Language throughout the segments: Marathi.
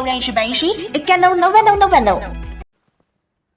चौऱ्याऐंशी ब्याऐंशी एक्क्याण्णव नव्याण्णव नव्याण्णव.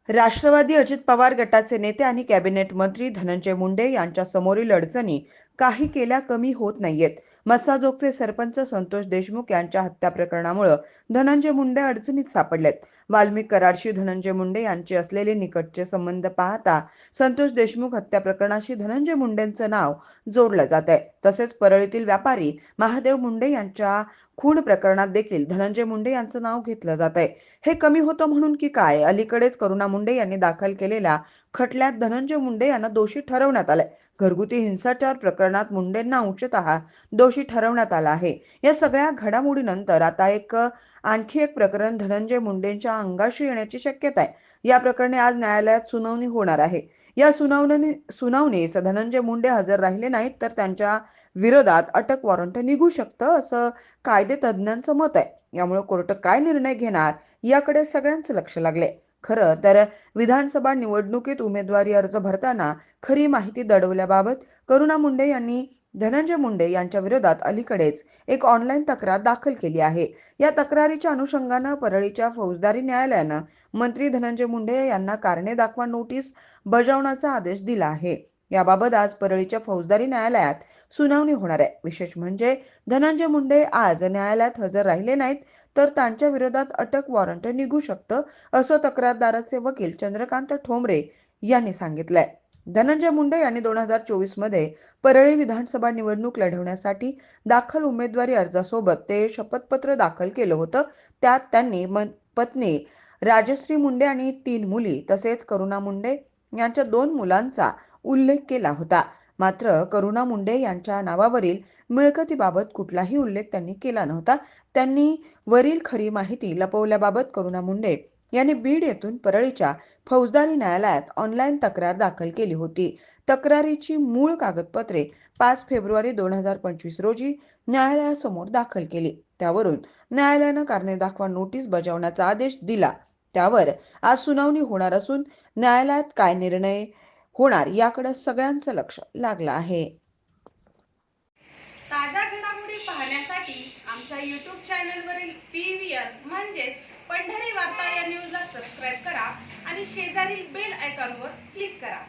राष्ट्रवादी अजित पवार गटाचे नेते आणि कॅबिनेट मंत्री धनंजय मुंडे यांच्या समोरील अडचणी काही केल्या कमी होत नाहीयेत. मस्साजोगचे सरपंच संतोष देशमुख यांच्या हत्या प्रकरणामुळे धनंजय मुंडे अडचणीत सापडलेत. वाल्मिक कराडशी धनंजय मुंडे यांचे असलेले निकटचे संबंध पाहता संतोष देशमुख हत्या प्रकरणाशी धनंजय मुंडेंचं नाव जोडलं जात आहे तसेच परळीतील व्यापारी महादेव मुंडे यांच्या खून प्रकरणात देखील धनंजय मुंडे यांचं नाव घेतलं जात आहे हे कमी होतं म्हणून की काय? अलीकडेच करुणा मुंडे यांनी दाखल केलेल्या खटल्यात धनंजय मुंडे यांना दोषी ठरवण्यात आलंय. घरगुती हिंसाचार प्रकरणात मुंडेंना अंशतः दोषी ठरवण्यात आला आहे. या सगळ्या घडामोडीनंतर आता एक आणखी एक प्रकरण धनंजय मुंडेंच्या अंगाशी येण्याची शक्यता आहे. या प्रकरणी आज न्यायालयात सुनावणी होणार आहे. या सुनावणी सुनावणीस धनंजय मुंडे हजर राहिले नाहीत तर त्यांच्या विरोधात अटक वॉरंट निघू शकतं असं कायदे तज्ज्ञांचं मत आहे. यामुळे कोर्ट काय निर्णय घेणार याकडे सगळ्यांचं लक्ष लागले खरं तर विधानसभा निवडणुकीत उमेदवारी अर्ज भरताना खरी माहिती दडवल्याबाबत करुणा मुंडे यांनी धनंजय मुंडे यांच्या विरोधात अलीकडेच एक ऑनलाईन तक्रार दाखल केली आहे. या तक्रारीच्या अनुषंगानं परळीच्या फौजदारी न्यायालयानं मंत्री धनंजय मुंडे यांना कारणे दाखवा नोटीस बजावण्याचा आदेश दिला आहे. याबाबत आज परळीच्या फौजदारी न्यायालयात सुनावणी होणार आहे. विशेष म्हणजे धनंजय मुंडे आज न्यायालयात हजर राहिले नाहीत तर त्यांच्या विरोधात अटक वॉरंट निघू शकतं असं तक्रारदाराचे वकील चंद्रकांत ठोंबरे यांनी सांगितलंय. धनंजय मुंडे यांनी दोन हजार चोवीसमध्ये परळी विधानसभा निवडणूक लढवण्यासाठी दाखल उमेदवारी अर्जासोबत ते शपथपत्र दाखल केलं होतं. त्यात त्यांनी मन- पत्नी राजश्री मुंडे आणि तीन मुली तसेच करुणा मुंडे यांच्या दोन मुलांचा उल्लेख केला होता. मात्र करुणा मुंडे यांच्या नावावरील मिळकतीबाबत कुठलाही उल्लेख त्यांनी केला नव्हता. त्यांनी वरील खरी माहिती लपवल्याबाबत करुणा मुंडे यांनी बीड येथून परळीच्या फौजदारी न्यायालयात ऑनलाईन तक्रार दाखल केली होती. तक्रारीची मूळ कागदपत्रे पाच फेब्रुवारी दोन हजार पंचवीस रोजी न्यायालयासमोर दाखल केली. त्यावरून न्यायालयानं कारणे दाखवा नोटीस बजावण्याचा आदेश दिला. त्यावर आज सुनावणी होणार असून न्यायालयात काय निर्णय होणार याकडे सगळ्यांचं लक्ष लागलं आहे. ताज्या घडामोडी पाहण्यासाठी आमच्या यूट्यूब चॅनलवरील पी व्ही आर म्हणजेच पंढरी वार्ता या न्यूजला सबस्क्राईब करा आणि शेजारील बेल आयकॉनवर क्लिक करा.